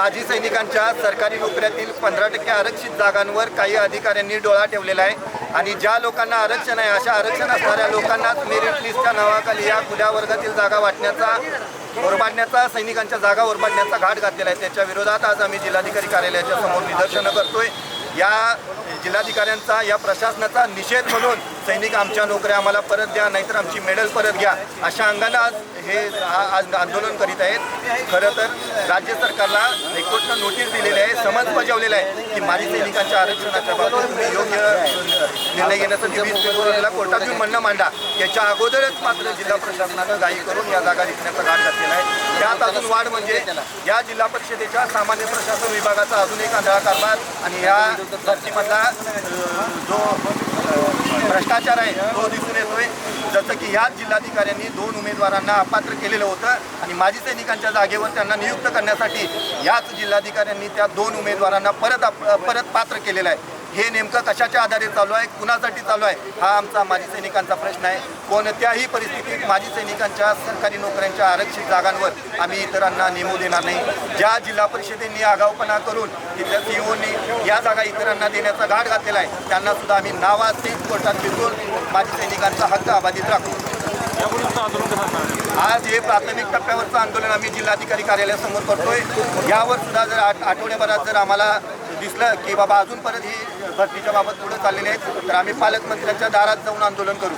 माजी सैनिकांच्या सरकारी नोकऱ्यातील पंधरा टक्के आरक्षित जागांवर काही अधिकाऱ्यांनी डोळा ठेवलेला आहे. आणि ज्या लोकांना आरक्षण आहे अशा आरक्षण असणाऱ्या लोकांनाच मेरिट लिस्टच्या नावाखाली या खुल्या वर्गातील जागा वाटण्याचा ओरबाडण्याचा सैनिकांच्या जागा ओरबाडण्याचा घाट घातलेला आहे. त्याच्या विरोधात आज आम्ही जिल्हाधिकारी कार्यालयाच्या समोर निदर्शनं करतोय. या जिल्हाधिकाऱ्यांचा या प्रशासनाचा निषेध म्हणून सैनिक आमच्या नोकऱ्या आम्हाला परत द्या नाहीतर आमची मेडल परत घ्या अशा अंगानं आज हे आज आंदोलन करीत आहेत. खरं तर राज्य सरकारला हायकोर्टनं नोटीस दिली समज बजावलेला आहे की माजी सैनिकांच्या आरक्षणाच्या बाबतीत तुम्ही योग्य निर्णय घेण्यासाठी वीस फेब्रुवारीला कोर्टात येऊन म्हणणं मांडा. याच्या अगोदरच मात्र जिल्हा प्रशासनानं घाई करून या जागा जिंकण्याचा घाट घातलेला आहे. त्यात अजून वाढ म्हणजे या जिल्हा परिषदेच्या सामान्य प्रशासन विभागाचा अजून एक आंधळा कारभार आणि या भरतीमधला जो भ्रष्टाचार आहे तो दिसून येतोय. याच जिल्हाधिकाऱ्यांनी दोन उमेदवारांना अपात्र केलेलं होतं आणि माजी सैनिकांच्या जागेवर त्यांना नियुक्त करण्यासाठी याच जिल्हाधिकाऱ्यांनी त्या दोन उमेदवारांना परत परत पात्र केलेलं आहे. हे नेमकं कशाच्या आधारे चालू आहे? कुणासाठी चालू आहे? हा आमचा माजी सैनिकांचा प्रश्न आहे. कोणत्याही परिस्थितीत माजी सैनिकांच्या सरकारी नोकऱ्यांच्या आरक्षित जागांवर आम्ही इतरांना नेमू देणार नाही. ज्या जिल्हा परिषदेने आगाऊपणा करून तिथल्या सीओनी या जागा इतरांना देण्याचा घाट घातलेला आहे त्यांना सुद्धा आम्ही नावासहित कोर्टात फिरवून माजी सैनिकांचा हक्क अबाधित राखू. आंदोलन कसं असणार? आज हे प्राथमिक टप्प्यावरचं आंदोलन आम्ही जिल्हाधिकारी कार्यालयासमोर करतोय. यावर सुद्धा जर आठ आठवड्याभरात जर आम्हाला दिसलं की बाबा अजून परत ही भरतीच्या बाबत पुढे चाललेले आहेत तर आम्ही पालकमंत्र्यांच्या दारात जाऊन आंदोलन करू.